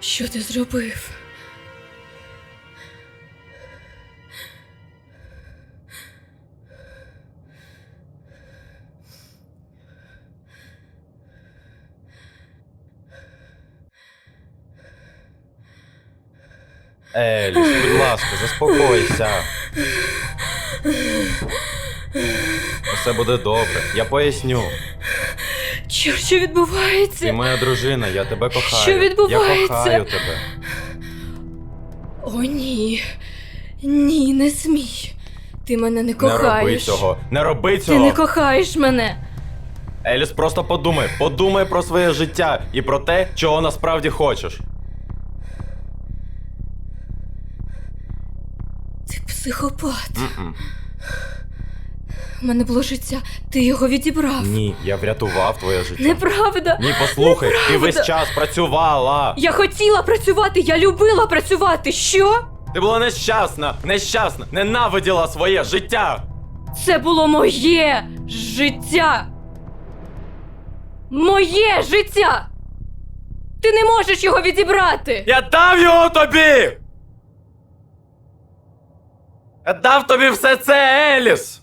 Що ти зробив? Еліс, будь ласка, заспокойся. Усе буде добре. Я поясню. Чорт, що Ти моя дружина, я тебе кохаю. Що відбувається? Я кохаю тебе. О, ні. Ні, не смій. Ти мене не Не роби кохаєш. цього. Не роби Ти не кохаєш мене. Еліс, просто подумай. Подумай про своє життя і про те, чого насправді хочеш. Ти психопат. М-м. У мене було життя, ти його відібрав. Ні, я врятував твоє життя. Неправда. Ні, послухай, ти весь час працювала. Я хотіла працювати, я любила працювати. Що? Ти була нещасна, нещасна, ненавиділа своє життя. Це було моє життя. Моє життя. Ти не можеш його відібрати. Я дав його тобі! Я дав тобі все це, Еліс!